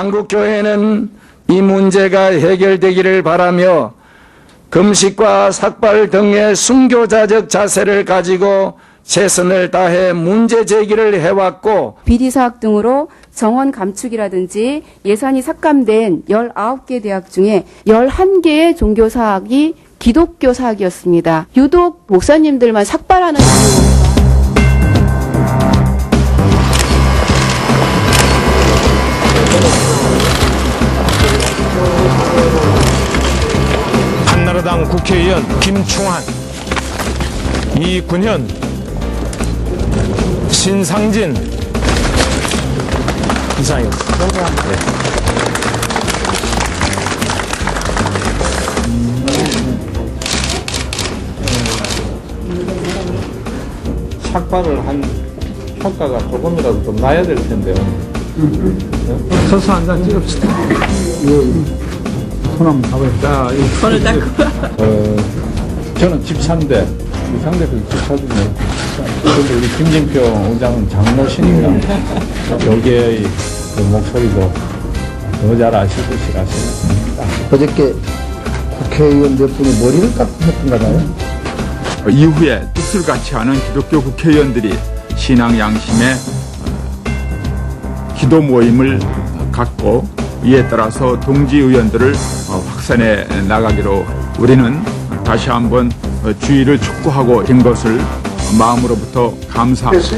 한국교회는 이 문제가 해결되기를 바라며 금식과 삭발 등의 순교자적 자세를 가지고 최선을 다해 문제 제기를 해왔고 비리 사학 등으로 정원 감축이라든지 예산이 삭감된 19개 대학 중에 11개의 종교 사학이 기독교 사학이었습니다. 유독 목사님들만 삭발하는 국회의원 김충환, 이군현, 신상진 이상입니다. 네. 삭발을 한 효과가 조금이라도 좀 나야 될 텐데요. 서서 한 잔 찍읍시다. 손 한번 잡아요. 자, 손을 잡고. 어, 저는 집사인데, 우리 상대도 집사거든요. 근데 우리 김진표 의장은 장로시니까, 여기에 그 목소리도 더 잘 아실 것이라서. 어저께 국회의원 몇 분이 머리를 깎으셨던가 봐요. 이후에 뜻을 같이 하는 기독교 국회의원들이 신앙 양심의 어, 기도 모임을 갖고 이에 따라서 동지 의원들을 어, 확산해 나가기로 우리는 다시 한번 어, 주의를 촉구하고 된 것을 마음으로부터 감사합니다.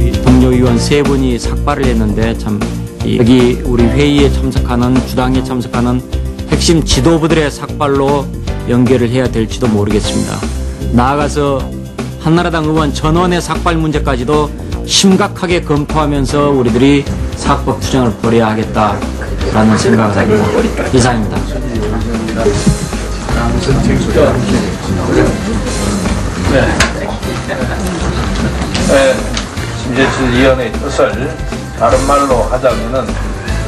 이 동료 의원 세 분이 삭발을 했는데 참 이- 여기 우리 회의에 참석하는 주당에 참석하는 핵심 지도부들의 삭발로 연결을 해야 될지도 모르겠습니다. 나아가서 한나라당 의원 전원의 삭발 문제까지도 심각하게 검토하면서 우리들이 사법 투쟁을 벌여야 하겠다라는 생각을 합니다. 이상입니다. 심재철 위원의 뜻을 다른 말로 하자면은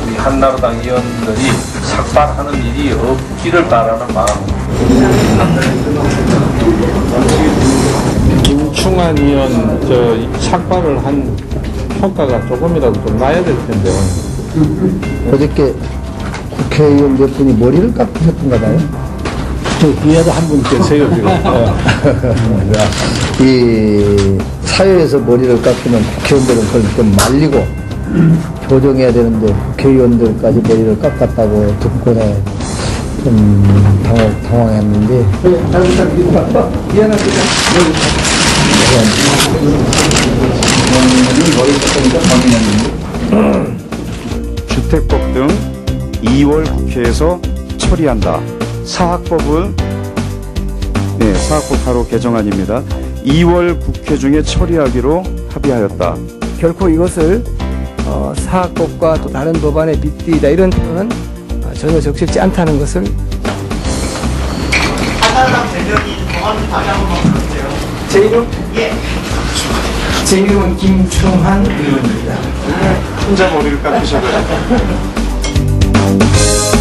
우리 한나라당 의원들이 삭발하는 일이 없기를 바라는 마음. 김충환 의원 저 삭발을 한 효과가 조금이라도 좀 나야 될 텐데요. 어저께 국회의원 몇 분이 머리를 깎으셨던가 봐요. 저 뒤에도 한 분 계세요 지금. 이 사회에서 머리를 깎으면 국회의원들은 그걸 좀 말리고 조정해야 되는데 국회의원들까지 머리를 깎았다고 듣고는 좀 당황, 당황했는데 주택법 등 2월 국회에서 처리한다. 사학법은 네, 사학법 바로 개정안입니다. 2월 국회 중에 처리하기로 합의하였다. 결코 이것을 어, 사학법과 또 다른 법안에 빗대이다 이런 표현은 어, 전혀 적절치 않다는 것을 제 이름? 예. 제 이름은 김충환 의원입니다. 혼자 머리를 깎으셔가지고.